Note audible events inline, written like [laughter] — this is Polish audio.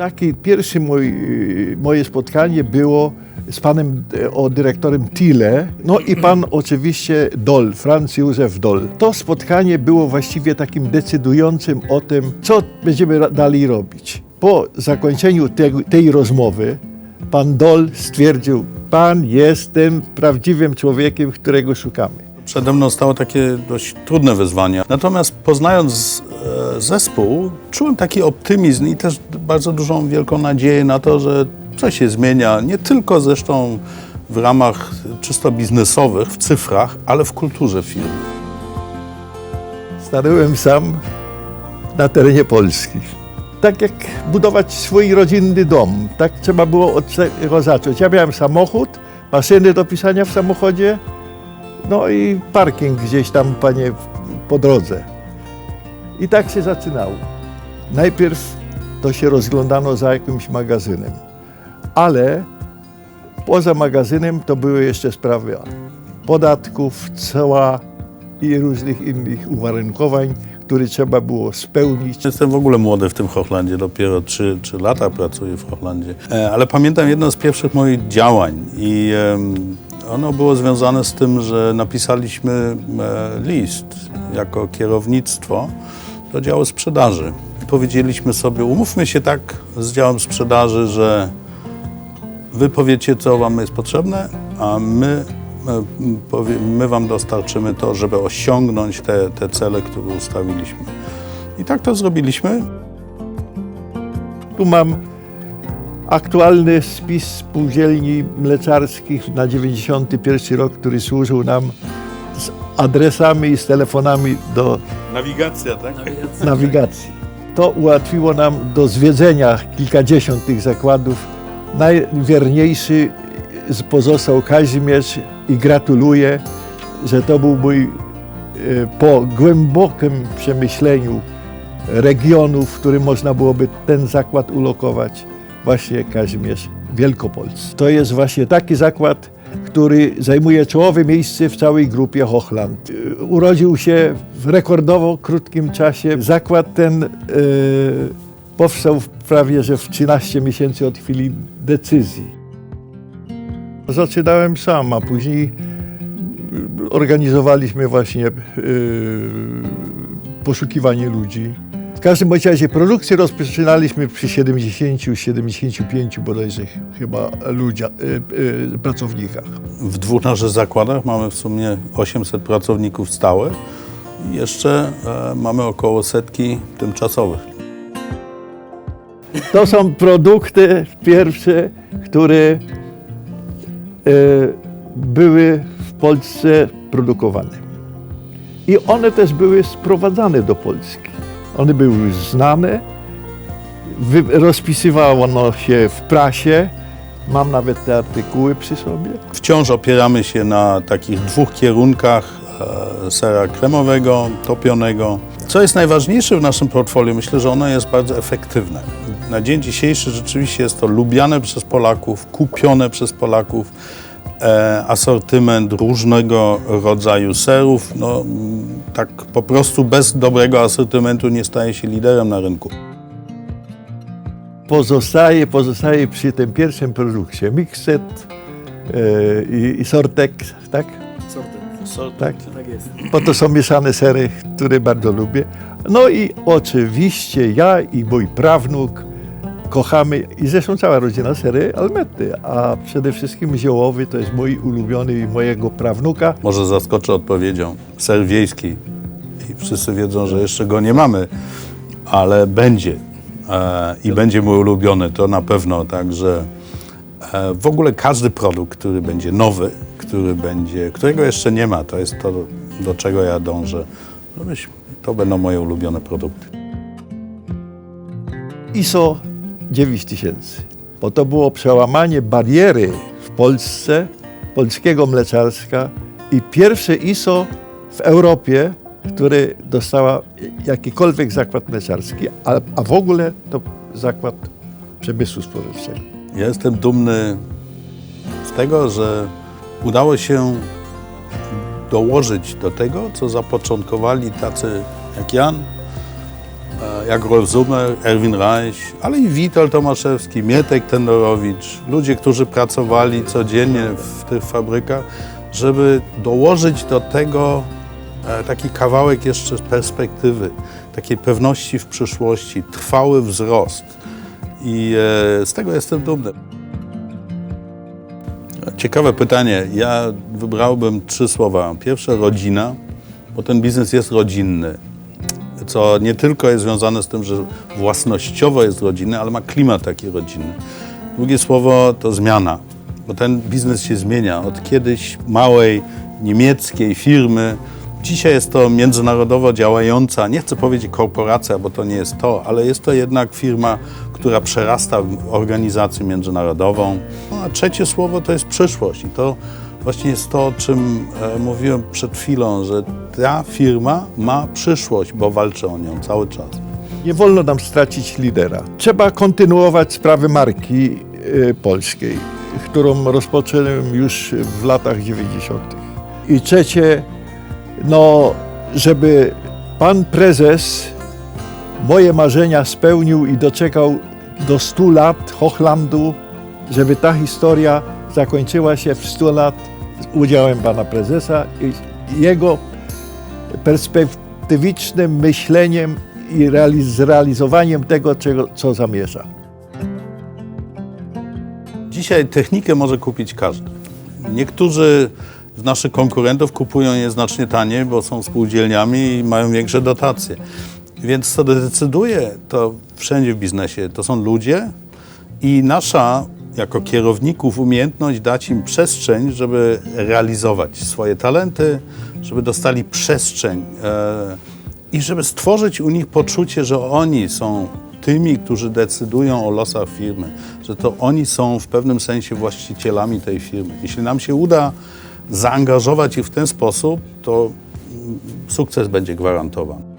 Taki pierwszy mój, moje spotkanie było z panem e, o dyrektorem Tille, no i pan [clears throat] oczywiście Dol, Franz Józef Dol. To spotkanie było właściwie takim decydującym o tym, co będziemy dalej robić. Po zakończeniu tej, tej rozmowy pan Dol stwierdził, pan jest tym prawdziwym człowiekiem, którego szukamy. Przede mną stało takie dość trudne wyzwanie. Natomiast poznając zespół, czułem taki optymizm i też bardzo dużą, wielką nadzieję na to, że coś się zmienia. Nie tylko zresztą w ramach czysto biznesowych, w cyfrach, ale w kulturze firmy. Stanąłem sam na terenie Polski. Tak jak budować swój rodzinny dom, tak trzeba było od tego zacząć. Ja miałem samochód, maszyny do pisania w samochodzie, no i parking gdzieś tam, panie, po drodze. I tak się zaczynało. Najpierw to się rozglądano za jakimś magazynem, ale poza magazynem to były jeszcze sprawy podatków, cła i różnych innych uwarunkowań, które trzeba było spełnić. Jestem w ogóle młody w tym Hochlandzie, dopiero 3, 3 lata pracuję w Hochlandzie. E, Ale pamiętam jedno z pierwszych moich działań i ono było związane z tym, że napisaliśmy e, list jako kierownictwo do działu sprzedaży. Powiedzieliśmy sobie, umówmy się tak z działem sprzedaży, że wy powiecie, co wam jest potrzebne, a my, e, powie, my wam dostarczymy to, żeby osiągnąć te, te cele, które ustawiliśmy. I tak to zrobiliśmy. Tu mam aktualny spis spółdzielni mleczarskich na 91 rok, który służył nam adresami i z telefonami do Nawigacja, tak? nawigacji. To ułatwiło nam do zwiedzenia kilkadziesiąt tych zakładów. Najwierniejszy z- pozostał Kazimierz i gratuluję, że to był mój e, po głębokim przemyśleniu regionu, w którym można byłoby ten zakład ulokować, właśnie Kazimierz Wielkopolscy. To jest właśnie taki zakład, który zajmuje czołowe miejsce w całej grupie Hochland. Y, Urodził się w rekordowo krótkim czasie. Zakład ten y, powstał prawie że w 13 miesięcy od chwili decyzji. Zaczynałem sam, a później y, organizowaliśmy właśnie y, poszukiwanie ludzi. W każdym bądź razie produkcję rozpoczynaliśmy przy 70-75 bodajże ch- chyba ludziach, y, y, pracownikach. W dwóch naszych zakładach mamy w sumie 800 pracowników stałych i jeszcze e, mamy około setki tymczasowych. To są produkty pierwsze, które y, były w Polsce produkowane. I one też były sprowadzane do Polski. Już znane, wy, rozpisywano się w prasie. Mam nawet te artykuły przy sobie. Wciąż opieramy się na takich dwóch kierunkach e, sera kremowego, topionego. Co jest najważniejsze w naszym portfolio? Myślę, że ono jest bardzo efektywne. Na dzień dzisiejszy rzeczywiście jest to lubiane przez Polaków, kupione przez Polaków e, asortyment różnego rodzaju serów. No, tak po prostu bez dobrego asortymentu nie staje się liderem na rynku. Pozostaje, pozostaje przy tym pierwszym produkcie Mixet y, i, Sortek, tak? Tak. Tak jest. bo to są mieszane sery, które bardzo lubię. No i oczywiście ja i mój prawnuk kochamy, i zresztą cała rodzina sery Almety, a przede wszystkim ziołowy to jest mój ulubiony i mojego prawnuka. Może zaskoczę odpowiedzią. Ser wiejski. I wszyscy wiedzą, że jeszcze go nie mamy, ale będzie. E, I będzie mój ulubiony, to na pewno. Także e, w ogóle każdy produkt, który będzie nowy, który będzie, którego jeszcze nie ma, to jest to, do czego ja dążę. Żebyś- To będą moje ulubione produkty. ISO 9000, bo to było przełamanie bariery w Polsce, polskiego mleczarska i pierwsze ISO w Europie, które dostała jakikolwiek zakład mleczarski, a, a w ogóle to zakład przemysłu spożywczego. Ja jestem dumny z tego, że udało się dołożyć do tego, co zapoczątkowali tacy jak Jan jak Rolf Zummer, Erwin Reich, ale i Witold Tomaszewski, Mietek Tendorowicz, ludzie, którzy pracowali codziennie w tych fabrykach, żeby dołożyć do tego e, taki kawałek jeszcze perspektywy, takiej pewności w przyszłości, trwały wzrost. I e, z tego jestem dumny. Ciekawe pytanie. Ja wybrałbym trzy słowa. Pierwsze rodzina, bo ten biznes jest rodzinny, co nie tylko jest związane z tym, że własnościowo jest rodzinny, ale ma klimat taki rodzinny. Drugie słowo to zmiana, bo ten biznes się zmienia. Od kiedyś małej niemieckiej firmy, dzisiaj jest to międzynarodowo działająca, nie chcę powiedzieć korporacja, bo to nie jest to, ale jest to jednak firma, która przerasta w organizację międzynarodową. No, a trzecie słowo to jest przyszłość i to właśnie jest to, o czym e, mówiłem przed chwilą, że ta firma ma przyszłość, bo walczy o nią cały czas. Nie wolno nam stracić lidera. Trzeba kontynuować sprawę marki y, polskiej, którą rozpocząłem już w latach 90. I trzecie, no, żeby pan prezes moje marzenia spełnił i doczekał do 100 lat Hochlandu, żeby ta historia zakończyła się w 100 lat z udziałem pana prezesa i jego perspektywicznym myśleniem i realiz- zrealizowaniem tego, czego, co zamierza. Dzisiaj technikę może kupić każdy. Niektórzy z naszych konkurentów kupują je znacznie taniej, bo są spółdzielniami i mają większe dotacje. Więc co decyduje, to wszędzie w biznesie to są ludzie i nasza jako kierowników umiejętność dać im przestrzeń, żeby realizować swoje talenty, żeby dostali przestrzeń e, i żeby stworzyć u nich poczucie, że oni są tymi, którzy decydują o losach firmy, że to oni są w pewnym sensie właścicielami tej firmy. Jeśli nam się uda zaangażować ich w ten sposób, to sukces będzie gwarantowany.